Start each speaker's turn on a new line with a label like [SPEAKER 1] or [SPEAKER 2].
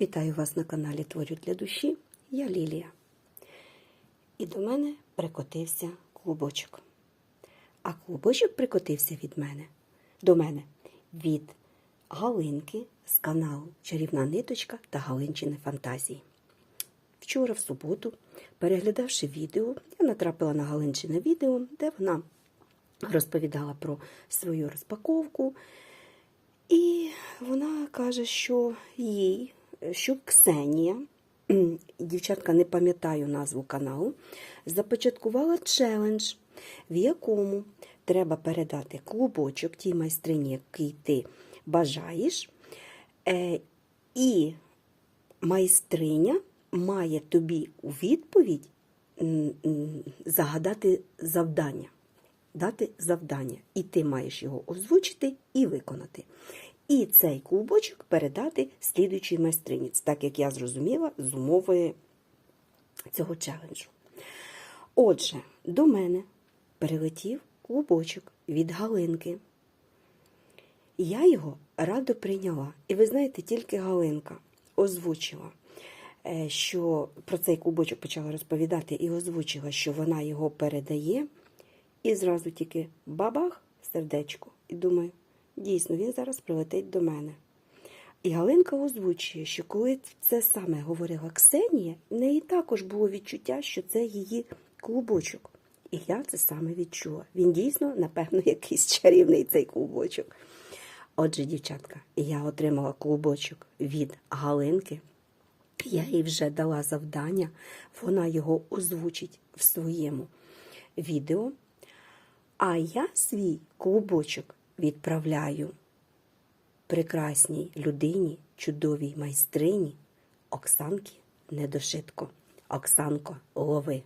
[SPEAKER 1] Вітаю вас на каналі Творю для душі. Я Лілія. І до мене прикотився клубочок. А клубочок прикотився від мене до мене від Галинки з каналу Чарівна ниточка та Галинчини фантазії. Вчора, в суботу, переглядавши відео, я натрапила на Галинчине відео, де вона розповідала про свою розпаковку. І вона каже, що їй, що Ксенія, дівчатка не пам'ятаю назву каналу, започаткувала челендж, в якому треба передати клубочок тій майстрині, який ти бажаєш. Е, і майстриня має тобі у відповідь загадати завдання. Дати завдання. І ти маєш його озвучити і виконати. І цей клубочок передати слідуючій майстрині. Це так як я зрозуміла з умови цього челенджу. Отже, до мене прилетів клубочок від Галинки. Я його радо прийняла. І ви знаєте, тільки Галинка озвучила, е, що про цей клубочок почала розповідати і озвучила, що вона його передає. І зразу тільки бабах сердечко. І думаю, дійсно, він зараз прилетить до мене. І Галинка озвучує, що коли це саме говорила Ксенія, в неї також було відчуття, що це її клубочок. І я це саме відчула. Він дійсно, напевно, якийсь чарівний цей клубочок. Отже, дівчатка, я отримала клубочок від Галинки. Я їй вже дала завдання, вона його озвучить в своєму відео. А я свій клубочок відправляю прекрасній людині, чудовій майстрині Оксанки Недошитко. Оксанко, лови.